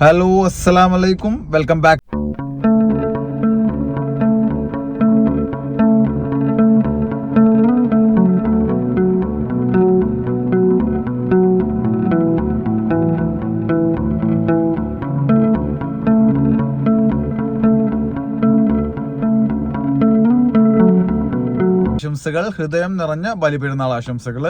Hello അസ്സലാമലൈക്കും welcome back ഹൃദയം നിറഞ്ഞ ബലിപെരുന്നാൾ ആശംസകൾ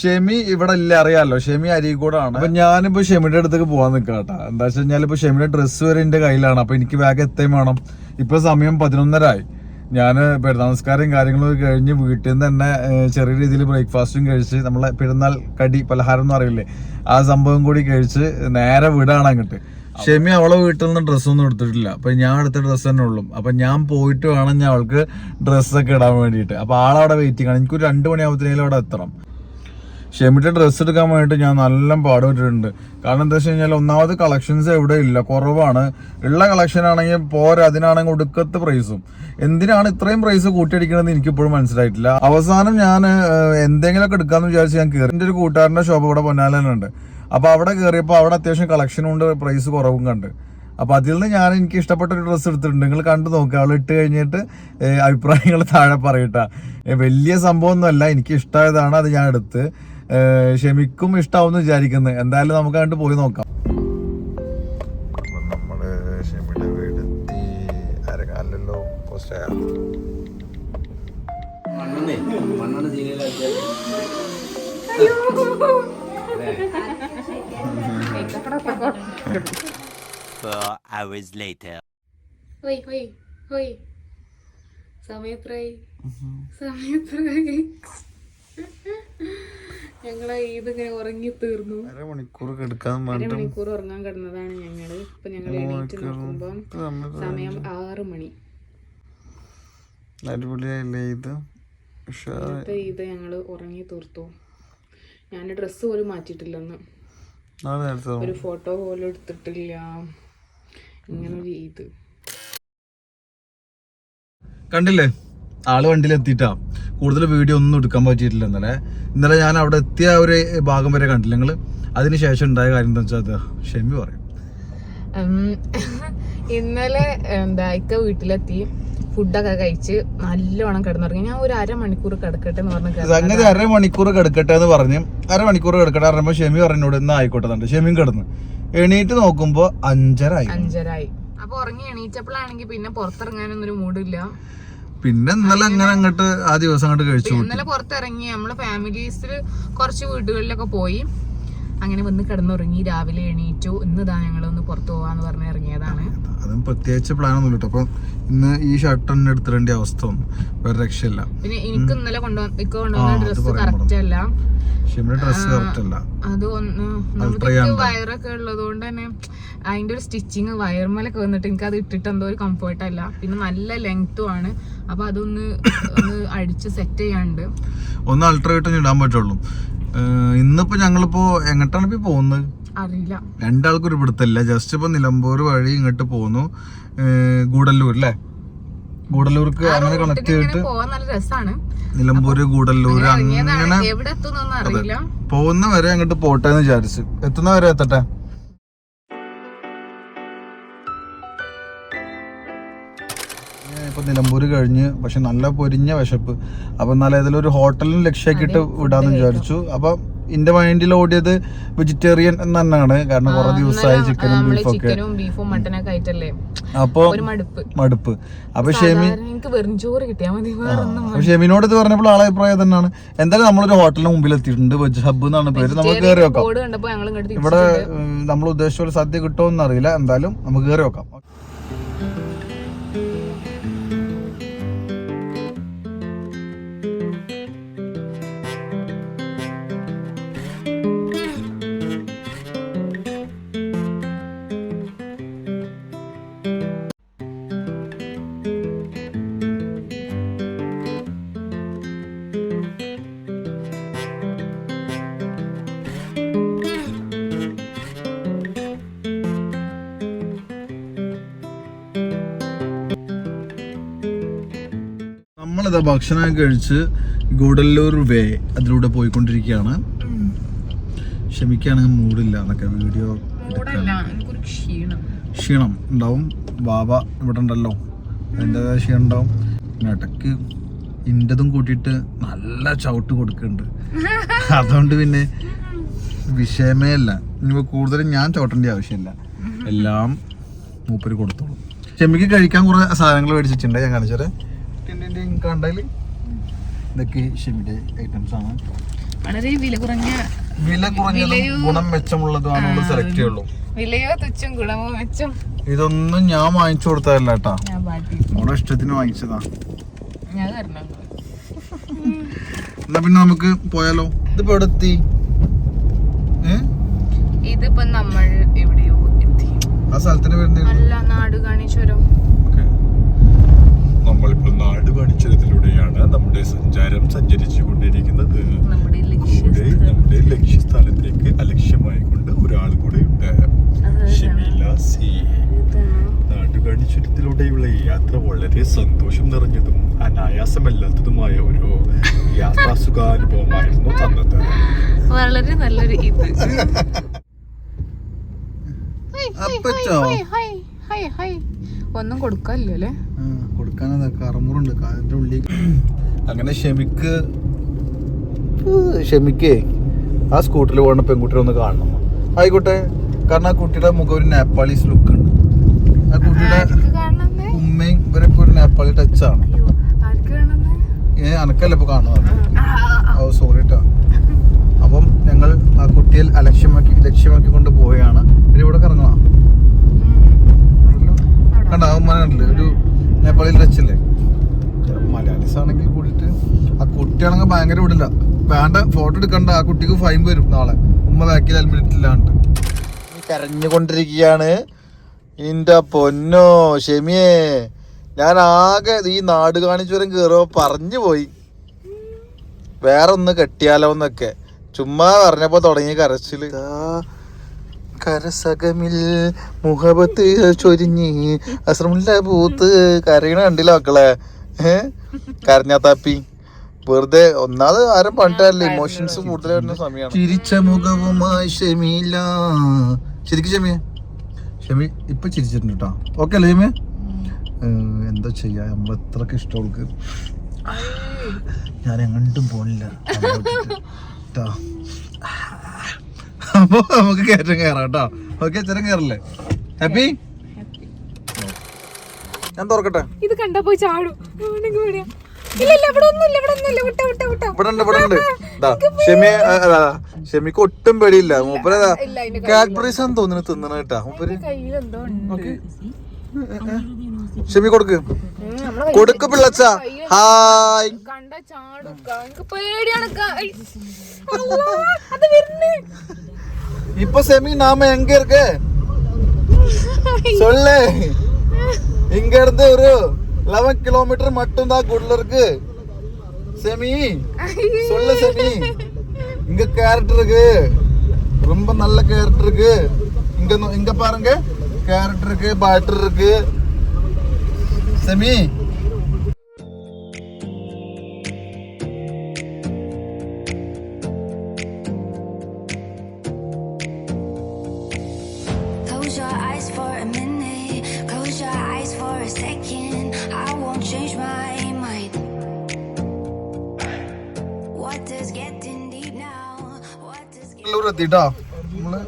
ഷെമി ഇവിടെ ഇല്ല അറിയാലോ. ഷെമി അരീക്കോടാണ് അപ്പൊ ഞാനിപ്പോ ഷെമിയുടെ അടുത്തേക്ക് പോവാൻ കേട്ടോ എന്താ വെച്ച് കഴിഞ്ഞാൽ ഇപ്പൊ ഷെമിയുടെ ഡ്രസ്സ് വരെ എന്റെ കയ്യിലാണ്. അപ്പൊ എനിക്ക് വേഗം എത്തേം വേണം. ഇപ്പൊ സമയം പതിനൊന്നരായി. ഞാൻ പെരുന്നാൾ നമസ്കാരം കാര്യങ്ങളും കഴിഞ്ഞ് വീട്ടിൽ നിന്ന് തന്നെ ചെറിയ രീതിയിൽ ബ്രേക്ക്ഫാസ്റ്റും കഴിച്ച് നമ്മളെ പെരുന്നാൾ കടി പലഹാരം എന്ന് പറയില്ലേ ആ സംഭവം കൂടി കഴിച്ച് നേരെ വിടാണ് അങ്ങോട്ട്. ഷെമി അവളെ വീട്ടിൽ നിന്ന് ഡ്രസ്സൊന്നും എടുത്തിട്ടില്ല. അപ്പൊ ഞാൻ എടുത്ത ഡ്രസ്സ് തന്നെ ഉള്ളു. അപ്പൊ ഞാൻ പോയിട്ട് വേണം ഞാൻ അവൾക്ക് ഡ്രസ്സൊക്കെ ഇടാൻ വേണ്ടിയിട്ട്. അപ്പൊ ആളവിടെ വെയിറ്റിംഗ് ആണ്. എനിക്കൊരു രണ്ട് മണിയാകുമ്പോഴത്തേനും അവിടെ എത്തണം. ഷെമിയുടെ ഡ്രസ്സ് എടുക്കാൻ വേണ്ടിയിട്ട് ഞാൻ നല്ല പാടുപെട്ടിട്ടുണ്ട്. കാരണം എന്താ വെച്ച് കഴിഞ്ഞാൽ ഒന്നാമത് കളക്ഷൻസ് എവിടെ ഇല്ല. കുറവാണ്. ഉള്ള കളക്ഷൻ ആണെങ്കിൽ പോരാ. അതിനാണെങ്കിൽ ഒടുക്കത്ത് പ്രൈസും എന്തിനാണ് ഇത്രയും പ്രൈസ് കൂട്ടിയടിക്കണമെന്ന് എനിക്ക് ഇപ്പോഴും മനസ്സിലായിട്ടില്ല. അവസാനം ഞാൻ എന്തെങ്കിലുമൊക്കെ എടുക്കാന്ന് വിചാരിച്ച് ഞാൻ കയറി എന്റെ ഒരു കൂട്ടുകാരന്റെ ഷോപ്പ് ഇവിടെ പൊന്നാലുണ്ട് അപ്പൊ അവിടെ കയറിയപ്പോൾ അവിടെ അത്യാവശ്യം കളക്ഷനും ഉണ്ട് പ്രൈസ് കുറവും കണ്ട്. അപ്പോൾ അതിൽ നിന്ന് ഞാൻ എനിക്ക് ഇഷ്ടപ്പെട്ട ഒരു ഡ്രസ്സ് എടുത്തിട്ടുണ്ട്. നിങ്ങൾ കണ്ടു നോക്കുക അവൾ ഇട്ട് കഴിഞ്ഞിട്ട് അഭിപ്രായങ്ങൾ താഴെ പറയട്ടാ. വലിയ സംഭവമൊന്നുമല്ല എനിക്ക് ഇഷ്ടമായതാണ് അത് ഞാൻ എടുത്ത്. ഷെമിക്കും ഇഷ്ടാവും വിചാരിക്കുന്നത് എന്തായാലും നമുക്ക് അങ്ങോട്ട് പോയി നോക്കാം. മണ്ണെണ്ണേ മണ്ണെണ്ണ ചീനയിലാക്കിയാൽ Four hours later. ഹോയ് ഹോയ് ഹോയ്. സമയത്രായി. സമയത്രായി. ഞങ്ങളെ ഇതിങ്ങനെ ഉറങ്ങി തീർന്നു അരമണിക്കൂർ കിടക്കാൻ അരമണിക്കൂർ ഉറങ്ങാൻ കിടന്നതാണ് ഞങ്ങൾ. ഇപ്പൊ ഞങ്ങൾ എണീറ്റ് നോക്കുമ്പം സമയം ആറ് മണി. അടിപൊളിയായില്ലേ ഇത്? ഇത് ഞങ്ങൾ ഉറങ്ങി തീർത്തു. ഞാൻ ഡ്രസ്സ് പോലും മാറ്റിയിട്ടില്ലെന്ന്. ഒരു ഫോട്ടോ പോലും എടുത്തിട്ടില്ല. ഇങ്ങനെ ഒരു ഇത്. കണ്ടില്ലേ? ആൾ വണ്ടിയിൽ എത്തിയിട്ടാ. കൂടുതൽ വീഡിയോ ഒന്നും എടുക്കാൻ പറ്റിയിട്ടില്ല ഇന്നലെ. ഇന്നലെ ഞാൻ അവിടെ എത്തിയ ഒരു ഭാഗം വരെ കണ്ടില്ല. നിങ്ങൾ അതിനുശേഷം ഉണ്ടായ കാര്യം എന്താ വെച്ചാൽ അത് ഷെമി പറയും. ഇന്നലെ എന്താ ഇക്ക വീട്ടിലെത്തി. ഫുഡൊക്കെ കഴിച്ച് നല്ലോണം കിടന്നുറങ്ങി. ഞാൻ ഒരു അരമണിക്കൂർ കിടക്കട്ടെ എന്ന് പറഞ്ഞു അങ്ങനെ സംഗതി അരമണിക്കൂർ കിടക്കട്ടെ എന്ന് പറഞ്ഞ് അരമണിക്കൂർ കിടക്കട്ടെ പറയുമ്പോൾ ഷെമി പറഞ്ഞോട് ഇന്ന് ആയിക്കോട്ടെ എന്നുണ്ട് ഷെമിയും കിടന്നു. എണീറ്റ് നോക്കുമ്പോ അഞ്ചരായി. അഞ്ചരായി. അപ്പൊ ഉറങ്ങി എണീറ്റപ്പോഴാണെങ്കിൽ പിന്നെ പുറത്തിറങ്ങാനൊന്നും ഒരു മൂടില്ല. പിന്നെ ഇന്നലെ അങ്ങനെ അങ്ങോട്ട് ആ ദിവസം അങ്ങോട്ട് കഴിച്ചു. ഇന്നലെ പുറത്തിറങ്ങി. നമ്മൾ ഫാമിലീസിൽ കുറച്ച് വീടുകളിലൊക്കെ പോയി. അങ്ങനെ വന്ന് കിടന്നുറങ്ങി രാവിലെ എണീറ്റു. ഇന്ന് ഇതാ ഞങ്ങളൊന്ന് പുറത്തു പോവാന്ന് പറഞ്ഞ് ഇറങ്ങിയതാണ്. അതും പ്രത്യേകിച്ച് പ്ലാൻ ഒന്നും കിട്ടും അപ്പൊ ഇന്ന് ഈ ഷർട്ട് തന്നെ എടുത്തിടേണ്ട അവസ്ഥ ഒന്നും വേറെ രക്ഷയില്ല. പിന്നെ എനിക്ക് ഇന്നലെ കൊണ്ടുവന്ന ആ, ഡ്രസ്സ് കറക്റ്റ് അല്ല. ഷെമിയുടെ ഡ്രസ് കറക്റ്റ് അല്ല. അത് ഒന്ന് വയറൊക്കെ ഉള്ളത് കൊണ്ട് തന്നെ അതിന്റെ ഒരു സ്റ്റിച്ചിങ് വയർമലൊക്കെ വന്നിട്ട് എനിക്ക് അത് ഇട്ടിട്ട് എന്തോ ഒരു കംഫർട്ട് അല്ല. പിന്നെ നല്ല ലെങ്ത്തും ആണ്. അപ്പൊ അതൊന്ന് ഒന്ന് അടിച്ച് സെറ്റ് ചെയ്യാണ്ട്. ഒന്ന് അൾട്രേറ്റ് ഇടാൻ പറ്റുള്ളൂ. ഇന്നിപ്പോ ഞങ്ങളിപ്പോ എങ്ങോട്ടാണ് ഇപ്പൊ പോകുന്നത്? അറിയില്ല. രണ്ടാൾക്കൊരു പിടുത്തല്ല ജസ്റ്റ് ഇപ്പൊ നിലമ്പൂർ വഴി ഇങ്ങോട്ട് പോന്നു. ഗൂഡല്ലൂർ അല്ലേ ഗൂഡല്ലൂർക്ക് അങ്ങനെ കണക്ട് ചെയ്തിട്ട് നിലമ്പൂര് ഗൂഡല്ലൂർ അങ്ങനെ പോകുന്ന വരെ അങ്ങോട്ട് പോട്ടെ എന്ന് വിചാരിച്ചു. എത്തുന്ന വരെ എത്തട്ടെ? ഇപ്പൊ നിലമ്പൂർ കഴിഞ്ഞ് പക്ഷെ നല്ല പൊരിഞ്ഞ വിശപ്പ്. അപ്പം എന്നാൽ ഏതെങ്കിലും ഒരു ഹോട്ടലിന് ലക്ഷ്യമാക്കിയിട്ട് വിടാമെന്ന് വിചാരിച്ചു. അപ്പം എന്റെ മൈൻഡിൽ ഓടിയത് വെജിറ്റേറിയൻ എന്ന് തന്നെയാണ് കാരണം കുറെ ദിവസമായി ചിക്കനും ബീഫും ഒക്കെ ബീഫും മട്ടനൊക്കെ ആയിട്ടല്ലേ? അപ്പൊ ഒരു മടുപ്പ്. അപ്പൊ ഷെമി അപ്പൊ ഷെമിനോട് ഇത് പറഞ്ഞപ്പോൾ ആളെ അഭിപ്രായം തന്നെയാണ് എന്തായാലും നമ്മളൊരു ഹോട്ടലിന് മുമ്പിൽ എത്തിയിട്ടുണ്ട്. വെജ് ഹബ്ബ് എന്നാണ് പേര്. നമുക്ക് കയറി വെക്കാം. ഇവിടെ നമ്മൾ ഉദ്ദേശിച്ച പോലെ സദ്യ കിട്ടുമോ എന്നറിയില്ല. എന്തായാലും നമുക്ക് കയറി വെക്കാം. നമ്മളിതാ ഭക്ഷണം കഴിച്ച് ഗൂഡല്ലൂർ വേ അതിലൂടെ പോയിക്കൊണ്ടിരിക്കുകയാണ്. ക്ഷമിക്കുകയാണെങ്കിൽ മൂടില്ല എന്നൊക്കെ വീഡിയോ ക്ഷീണം. ഉണ്ടാവും. ബാബ ഇവിടെ ഉണ്ടല്ലോ. അതിന്റെതായ ക്ഷീണം ഉണ്ടാവും. ഇടയ്ക്ക് ഇന്റെതും കൂട്ടിയിട്ട് നല്ല ചവിട്ട് കൊടുക്കുന്നുണ്ട്. അതുകൊണ്ട് പിന്നെ വിഷയമേ അല്ല. ഇനിയിപ്പോൾ കൂടുതലും ഞാൻ ചവിട്ടേണ്ട ആവശ്യമില്ല. എല്ലാം മൂപ്പര് കൊടുത്തോളും. ക്ഷമിക്ക് കഴിക്കാൻ കുറേ സാധനങ്ങൾ മേടിച്ചിട്ടുണ്ട്. ഞാൻ കാണിച്ചത് കണ്ടതിൽ ഇതൊക്കെ ഷെമിയുടെ ഐറ്റംസ് ആണ്. വളരെ വില കുറഞ്ഞ വില കുറഞ്ഞതും ഗുണം മെച്ചമുള്ളതുമാണ് നമ്മൾ സെലക്ട് ചെയ്യുള്ളൂ. വിലയോ തുച്ഛം ഗുണമോ മെച്ചം? ഇതൊന്നും ഞാൻ വാങ്ങിച്ചു കൊടുത്തതല്ല കേട്ടാ. നമ്മുടെ ഇഷ്ടത്തിന് വാങ്ങിച്ചതാ. എന്നാ പിന്നെ നമുക്ക് പോയാലോ? ഇതിപ്പോ എത്തി ഇതിപ്പോ നമ്മൾ എവിടെയോ എത്തി. ആ സ്ഥലത്തിന് പേര് അല്ല നാട് കാണിച്ചോരോ നമ്മളിപ്പോൾ നാട് കാണിച്ചതിലൂടെയാണ് നമ്മുടെ സഞ്ചാരം സഞ്ചരിച്ചു കൊണ്ടിരിക്കുന്നത്. നമ്മുടെ കൂടെ നമ്മുടെ ലക്ഷ്യസ്ഥാനത്തേക്ക് അലക്ഷ്യമായി കൊണ്ട് ഒരാൾ കൂടെ ഉണ്ട്. ഷമീല സി. നാട്ടുകാണിച്ചുരത്തിലൂടെയുള്ള ഈ യാത്ര വളരെ സന്തോഷം നിറഞ്ഞതും അനായാസമല്ലാത്തതുമായ ഒരു യാത്രാസുഖാനുഭവമായിരുന്നു തന്നത്. വളരെ നല്ലൊരു ഇത്. അപ്പച്ചോ? ഒന്നും കൊടുക്കല്ലോ കൊടുക്കാനത്. കറമുറുണ്ട്. കാലിന്റെ ഉള്ളിൽ. അങ്ങനെ ഷെമിക്ക് ഷെമിക്കേ ആ സ്കൂട്ടറിൽ പോകുന്ന പെൺകുട്ടിയെ ഒന്ന് കാണണം. ആയിക്കോട്ടെ. കാരണം ആ കുട്ടിയുടെ മുഖം ഒരു നേപ്പാളീസ് ലുക്ക് ഉണ്ട് ആ കുട്ടിയുടെ ഉമ്മയും ഇവരൊക്കെ ഒരു നേപ്പാളി ടച്ച് കാണണമെന്ന് ഏ അനക്കല്ല ഇപ്പൊ കാണുന്നത്. ഓ സോറി കേട്ടോ അപ്പം ഞങ്ങൾ ആ കുട്ടിയെ അലക്ഷ്യമാക്കി ലക്ഷ്യമാക്കി കൊണ്ട് പോവുകയാണ് ഇവർ ഇവിടെ കറങ്ങണം ഉം. കണ്ട അവന്മാരല്ലേ ഒരു നേപ്പാളിൽ ടച്ചല്ലേ മലയാളീസ് ആണെങ്കിൽ കൂടിയിട്ട് ആ കുട്ടിയാണെങ്കിൽ ഭയങ്കര വിടില്ല. വേണ്ട ഫോട്ടോ എടുക്കണ്ട. ആ കുട്ടിക്ക് ഫൈൻ വരും നാളെ. ഉമ്മ ബാക്കിൽ ഹെൽമെറ്റ് ഇല്ലാണ്ട് കരഞ്ഞുകൊണ്ടിരിക്കുകയാണ് നിന്റെ പൊന്നോ ഷെമിയേ. ഞാൻ ആകെ ഈ നാട് കാണിച്ചുവരം കയറുമ്പോ പറഞ്ഞു പോയി. വേറെ ഒന്ന് കെട്ടിയാലോ എന്നൊക്കെ. ചുമ്മാ പറഞ്ഞപ്പോ തുടങ്ങി കരച്ചിൽ. കരസകമിൽ മുഹബത്ത് ചൊരിഞ്ഞ്. അസ്രമില്ല പൂത്ത് കരയണ കണ്ടില്ല മക്കളെ? കരഞ്ഞാത്താപ്പി. വെറുതെ ഒന്നാമത് ആരും പണ്ടല്ലേ ഇമോഷൻസ് കൂടുതൽ വരുന്ന സമയമാണ്. ചിരിച്ച മുഖവുമായി ഷെമിയില്ല ശരിക്കും ഷെമിയെ ക്ഷമി ഇപ്പൊ ചിരിച്ചിട്ടുണ്ട് കേട്ടോ ഓക്കെ അല്ലേ ഷെമിയെ എന്താ ചെയ്യാ? നമ്മൾ എത്രക്ക് ഇഷ്ടമുള്ള ഞാൻ എങ്ങോട്ടും പോണില്ല. അപ്പൊ നമുക്ക് കയറ്റം കയറാം കേട്ടോ. ഓക്കെ ചെറും കയറല്ലേ ഹാപ്പി ഞാൻ തുറക്കട്ടെ? ഇത് കണ്ടാ പോയി ചാടും. ഷെമിക്ക് ഒട്ടും പേടിയില്ല. മൂപ്പര് കാഡ്ബറീസ് ആണെന്ന് തോന്നുന്നു തിന്നണ കേട്ടാ. മൂപ്പര് ഷെമി കൊടുക്ക്. കൊടുക്ക് പിള്ളച്ച. ഹായ്. പേടിയാണ് இப்ப செமி நாம எங்க இருக்கு? சொல்லு. இங்க இருந்து ஒரு லெவன் கிலோமீட்டர் மட்டும் தான் குட்ல இருக்கு. செமி சொல்லு செமி. இங்க கேரட் இருக்கு. ரொம்ப நல்ல கேரட் இருக்கு. இங்க இங்க பாருங்க. கேரட் இருக்கு பட்டர் இருக்கு. செமி എത്തിട്ടോ നമ്മള്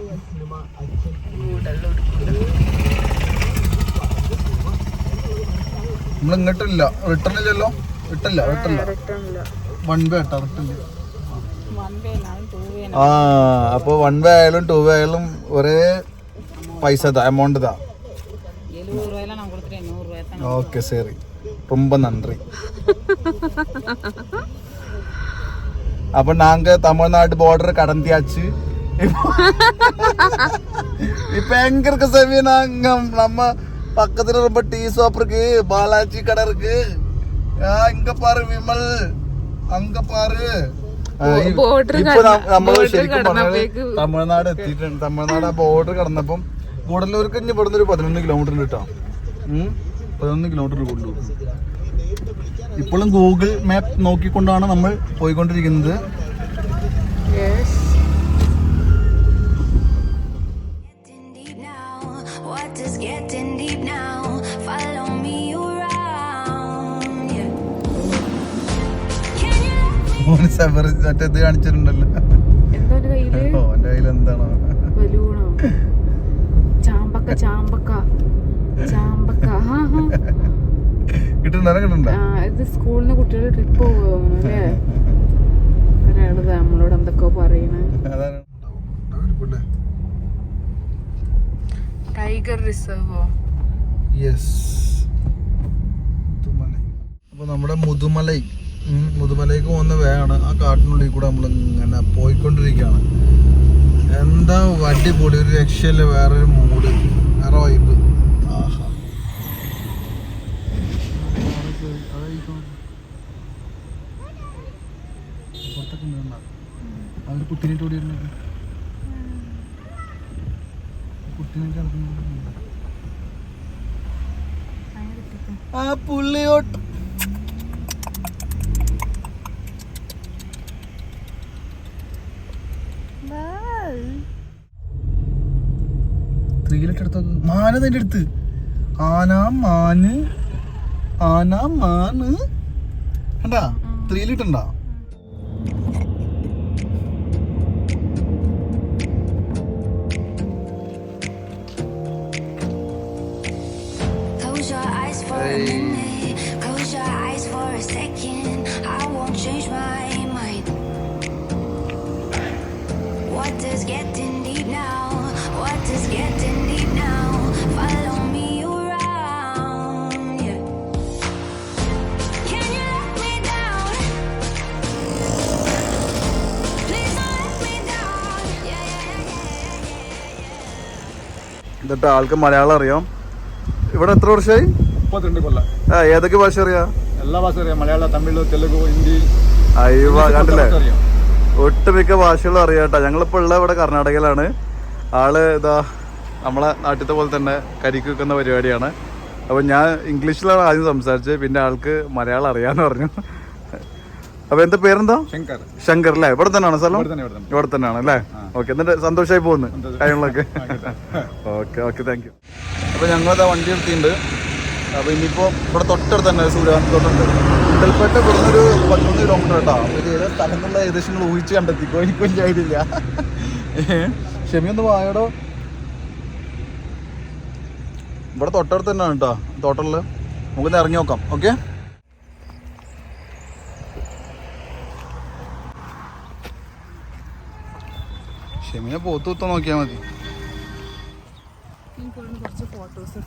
നമ്മൾ ഇങ്ങോട്ടില്ല റിട്ടേൺ ഇല്ലല്ലോ റിട്ടല്ല റിട്ടല്ല വൺ വേ കേട്ടോ റിട്ടേൺ ആ അപ്പോൾ വൺ വേ ആയാലും ടു വേ ആയാലും ഒരേ പൈസ தான் அமௌண்ட் தான் ஓகே சரி ரொம்ப நன்றி அப்ப நாங்க தமிழ்நாடு பார்டர் கடந்தியாச்சு இப்ப எங்க இருக்க சவி நாங்க நம்ம பக்கத்துல ரொம்ப டீ ஷாப் இருக்கு பாலாஜி கடை இருக்கு ஆ, இங்க பாரு விமல் அங்க பாரு ആ, ഈ- border ഇപ്പൊ കടന്ന- ന- നമ്മള് border ശരിക്കും പറഞ്ഞാല് കടന്നപ്പോഴേക്ക് തമിഴ്നാട് എത്തിയിട്ടുണ്ട് തമിഴ്നാട് ആ ബോർഡർ കടന്നപ്പം ഗൂഡല്ലൂർക്ക് ഇനി ഇവിടുന്ന് ഒരു പതിനൊന്ന് കിലോമീറ്റർ ഉണ്ട് കേട്ടോ ഉം. പതിനൊന്ന് കിലോമീറ്റർ ഗൂഡല്ലൂർ ഇപ്പോഴും ഗൂഗിൾ മാപ്പ് നോക്കിക്കൊണ്ടാണ് നമ്മൾ പോയിക്കൊണ്ടിരിക്കുന്നത് let me ഓന് സെവർ മറ്റേ ഇത് കാണിച്ചിട്ടുണ്ടല്ലോ എന്റെ കയ്യിൽ എന്താണോ? ചാമ്പക്ക ചാമ്പക്ക. ചാമ്പക്ക. കിട്ടുന്നുണ്ടോ? കിട്ടുന്നുണ്ടോ? ആ, ഇത് സ്കൂളിൽ നിന്ന് കുട്ടികൾ ട്രിപ്പ് പോകുന്നു അല്ലേ? ഒരാൾ നമ്മളോട് എന്തൊക്കെയോ പറയണ. ടൈഗർ റിസർവോ? യെസ് അപ്പോൾ നമ്മുടെ മുതുമലൈ. മുതുമലയ്ക്ക് പോകുന്ന വേണം ആ കാട്ടിനുള്ളിൽ കൂടെ നമ്മൾ ഇങ്ങനെ പോയിക്കൊണ്ടിരിക്കുകയാണ്. എന്താ വണ്ടി പൊടി ഒരു രക്ഷയില്ല വേറൊരു മൂഡ് വേറെ വൈബ് ആഹാ. കുട്ടീനെ കുട്ടീനെ ആ പുള്ളിയോട്ട് മാന നിന്റെ അടുത്ത്. ആന മാന് ആന മാന്. കണ്ടാ? ത്രീലിട്ടുണ്ടാ Close എന്നിട്ട് ആൾക്ക് മലയാളം അറിയാം. ഇവിടെ എത്ര വർഷമായി? മുപ്പത്തിരണ്ട് കൊല്ലം. ആ ഏതൊക്കെ ഭാഷ അറിയാം? എല്ലാ ഭാഷ അറിയാം. മലയാളം തമിഴ് തെലുഗു ഹിന്ദി. അയ്യോ കണ്ടില്ലേ? അറിയാം. ഒട്ടുമിക്ക ഭാഷകളും അറിയാട്ടോ. ഞങ്ങളിപ്പോൾ ഉള്ള ഇവിടെ കർണാടകയിലാണ്. ആൾ ഇതാ നമ്മളെ നാട്ടിലത്തെ പോലെ തന്നെ കരിക്ക് വെക്കുന്ന പരിപാടിയാണ്. അപ്പോൾ ഞാൻ ഇംഗ്ലീഷിലാണ് ആദ്യം സംസാരിച്ചത്. പിന്നെ ആൾക്ക് മലയാളം അറിയാന്ന് പറഞ്ഞു. അപ്പോൾ എന്താ പേരെന്താ? ശങ്കർ. ശങ്കർ അല്ലേ? ഇവിടെ തന്നെയാണ് സ്ഥലം? ഇവിടെ തന്നെ ഇവിടെ തന്നെ. ഇവിടെ തന്നെയാണ് അല്ലേ? ഓക്കെ എന്നിട്ട് സന്തോഷമായി പോകുന്നു കാര്യങ്ങളൊക്കെ. Okay okay thank you. അപ്പോൾ ഞങ്ങളതാ വണ്ടി എടുത്തിട്ടുണ്ട്. അപ്പൊ ഇനിയിപ്പോ ഇവിടെ തൊട്ടടുത്ത് തന്നെ സൂര്യകാന്തി തൊട്ടുണ്ട് കുണ്ടൽപ്പേട്ട ഇവിടുന്ന് ഒരു പതിനൊന്ന് കിലോമീറ്റർ കേട്ടോ. അപ്പൊ ഇത് ഏതാ സ്ഥലം എന്നുള്ള ഏകദേശം നിങ്ങൾ ഊഹിച്ച് കണ്ടെത്തിക്കോ. എനിക്ക് വലിയ ഐഡിയ ഇല്ല വായടോ. ഇവിടെ തൊട്ടടുത്ത് തന്നെയാണ് കേട്ടോ. തോട്ടമിൽ നമുക്കൊന്ന് ഇറങ്ങി നോക്കാം. ഓക്കെ? ക്ഷമിനെ പോത്ത് കുത്താൻ നോക്കിയാ മതി. കുറച്ച് ഫോട്ടോസ്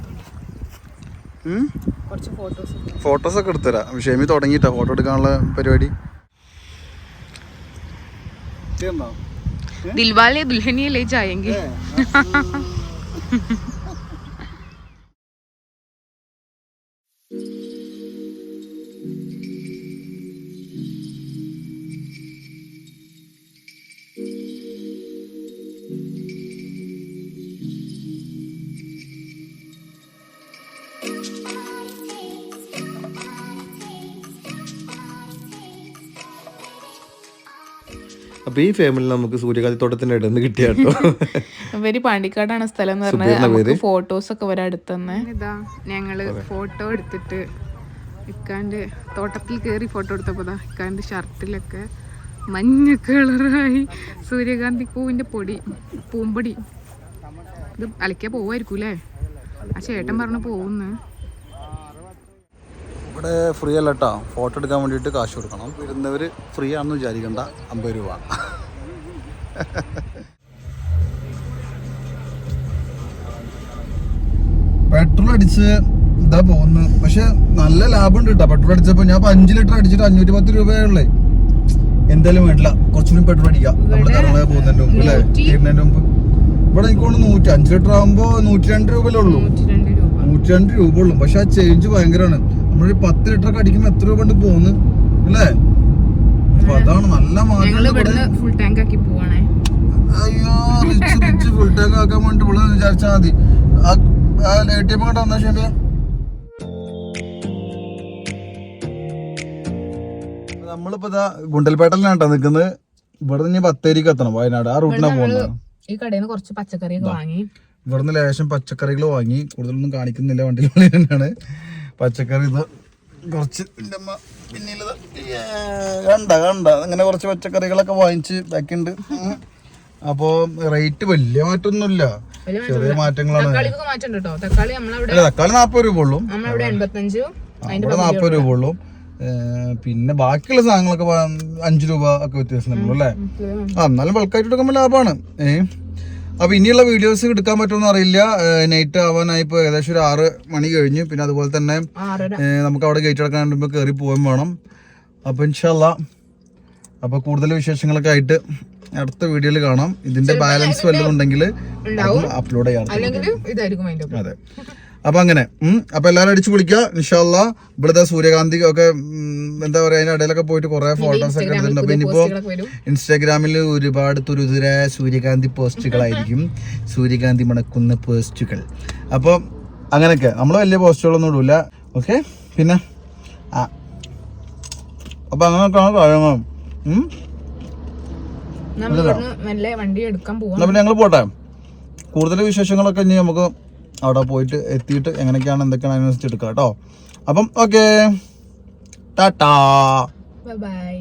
ഉം? കുറച്ച് ഫോട്ടോസ് ഫോട്ടോസ് ഒക്കെ എടുത്തരാം ഷെമി തുടങ്ങിയിട്ടാ ഫോട്ടോ എടുക്കാനുള്ള പരിപാടി. ദിൽവാലെ ദുൽഹനിയെ ലേ ജായെങ്കിൽ അപ്പൊ ഈ ഫാമിലി നമുക്ക് സൂര്യകാന്തി തോട്ടത്തിന്റെ ഇടന്ന് കിട്ടിയ കേട്ടോ. ഇവർ പാണ്ടിക്കാടാണ് സ്ഥലം എന്ന് പറഞ്ഞത് നമുക്ക് ഫോട്ടോസ് ഒക്കെ വരെ അടുത്തന്നെ. ഇതാ ഞങ്ങൾ ഫോട്ടോ എടുത്തിട്ട് ഇക്കാന്റെ തോട്ടത്തിൽ കയറി ഫോട്ടോ എടുത്തപ്പോ ദാ ഇക്കാന്റെ ഷർട്ടിലൊക്കെ മഞ്ഞ കളറായി സൂര്യകാന്തി പൂവിന്റെ പൊടി പൂമ്പൊടി. ഇത് അലക്കിയ പോവായിരിക്കും അല്ലേ? ആ ചേട്ടൻ പറഞ്ഞു പോകുന്നു ഇവിടെ ഫ്രീ അല്ല കേട്ടോ ഫോട്ടോ എടുക്കാൻ വേണ്ടിയിട്ട് കാശ് കൊടുക്കണം. വരുന്നവർ ഫ്രീ ആണെന്ന് വിചാരിക്കണ്ട. അമ്പത് രൂപ. പെട്രോൾ അടിച്ച് ഇതാ പോകുന്നു. പക്ഷെ നല്ല ലാഭം ഉണ്ട് കേട്ടോ. പെട്രോൾ അടിച്ചപ്പോ ഞാൻ അഞ്ചു ലിറ്റർ അടിച്ചിട്ട് അഞ്ഞൂറ്റി പത്ത് രൂപയുള്ളേ എന്തായാലും വേണ്ടില്ല. കുറച്ചുകൂടി പെട്രോൾ അടിക്കാം നമ്മൾ കർണാടക പോകുന്നതിന്റെ മുമ്പ് അല്ലേ? തീരുന്നതിന്റെ മുമ്പ്. ഇവിടെ എനിക്ക് തോന്നുന്നു നൂറ്റി അഞ്ച് ലിറ്റർ ആകുമ്പോ നൂറ്റി രണ്ട് രൂപയല്ലേ ഉള്ളൂ. നൂറ്റി രണ്ട് രൂപ ഉള്ളു. പക്ഷെ ആ ചേഞ്ച് ഭയങ്കരമാണ് നമ്മളൊരു പത്ത് ലിറ്റർ ഒക്കെ അടിക്കുമ്പോ എത്ര രൂപ കൊണ്ട് പോകുന്നു? അല്ലേ? അപ്പൊ അതാണ് നല്ല മാറ്റം ഫുൾ ടാങ്ക് ആക്കി പോവാണേ. അയ്യോ റിച്ച് റിച്ച് ഫുൾ ടാങ്ക് ആക്കാൻ വേണ്ടി ഇവിടെ വിചാരിച്ചാൽ മതി. എ ടി എം കണ്ട വന്നാ ശരിയാ നമ്മളിപ്പോ ഇതാ ഗുണ്ടൽപേട്ടലിനാണ് കേട്ടോ നിക്കുന്നത് ഇവിടെ നിന്ന് ബത്തേരിക്ക് എത്തണം വയനാട്. ആ റൂട്ടിനാ പോകുന്നത്. ഈ കടയിൽ നിന്ന് കുറച്ച് പച്ചക്കറിയൊക്കെ വാങ്ങി. ഇവിടുന്ന് ലേശം പച്ചക്കറികൾ വാങ്ങി. കൂടുതലൊന്നും കാണിക്കുന്നില്ല വണ്ടിയിൽ തന്നെയാണ്. പച്ചക്കറി ഇത് കുറച്ച് എന്റെ അമ്മ പിന്നിലത്. കണ്ട കണ്ട. അങ്ങനെ കുറച്ച് പച്ചക്കറികളൊക്കെ വാങ്ങിച്ച് ബാക്കിയുണ്ട് അപ്പോൾ റേറ്റ് വലിയ മാറ്റമൊന്നുമില്ല ചെറിയ മാറ്റങ്ങളാണ്. തക്കാളി നാപ്പത് രൂപ ഉള്ളൂ. നമ്മളവിടെ നാപ്പത് രൂപ ഉള്ളൂ. പിന്നെ ബാക്കിയുള്ള സാധനങ്ങളൊക്കെ അഞ്ചു രൂപ ഒക്കെ വ്യത്യാസം ഉള്ളൂ അല്ലേ? ആ എന്നാലും ബൾക്കായിട്ട് എടുക്കുമ്പോൾ ലാഭമാണ് ഏ അപ്പൊ ഇനിയുള്ള വീഡിയോസ് എടുക്കാൻ പറ്റുമെന്ന് അറിയില്ല. നൈറ്റ് ആവാനായി ഇപ്പൊ ഏകദേശം ഒരു ആറ് മണി കഴിഞ്ഞു. പിന്നെ അതുപോലെ തന്നെ നമുക്ക് അവിടെ ഗേറ്റ് അടക്കാൻ കയറി പോകാൻ വേണം. അപ്പൊ ഇൻഷല്ല അപ്പൊ കൂടുതൽ വിശേഷങ്ങളൊക്കെ ആയിട്ട് അടുത്ത വീഡിയോയിൽ കാണാം. ഇതിന്റെ ബാലൻസ് വല്ലതും ഉണ്ടെങ്കിൽ അപ്ലോഡ് ചെയ്യാം. അതെ. അപ്പൊ അങ്ങനെ. അപ്പൊ എല്ലാരും അടിച്ചു വിളിക്കുക ഇൻഷാല്ല ഇവിടുത്തെ സൂര്യകാന്തി ഒക്കെ എന്താ പറയാ അതിന്റെ ഇടയിലൊക്കെ പോയിട്ട് കുറെ ഫോട്ടോസ് ഒക്കെ എടുത്തിട്ടുണ്ട് അപ്പൊ ഇനിയിപ്പോ ഇൻസ്റ്റാഗ്രാമിൽ ഒരുപാട് തുരുതുര സൂര്യകാന്തി പോസ്റ്റുകളായിരിക്കും. സൂര്യകാന്തി മണക്കുന്ന പോസ്റ്റുകൾ. അപ്പോൾ അങ്ങനെയൊക്കെ. നമ്മൾ വലിയ പോസ്റ്റുകളൊന്നും ഇടൂല. ഓക്കെ? പിന്നെ ആ. അപ്പം അങ്ങനെയൊക്കെയാണ് കാര്യങ്ങൾ ഉം. നമ്മൾ ഇവിടുന്ന് മെല്ലെ വണ്ടി എടുക്കാൻ പോവാം എന്നാ പിന്നെ ഞങ്ങൾ പോട്ടെ. കൂടുതൽ വിശേഷങ്ങളൊക്കെ ഇനി നമുക്ക് അവിടെ പോയിട്ട് എത്തിയിട്ട് എങ്ങനെയൊക്കെയാണ് എന്തൊക്കെയാണ് അതിനനുസരിച്ച് എടുക്കുക കേട്ടോ. അപ്പം ഓക്കെ ടാറ്റാ. Bye bye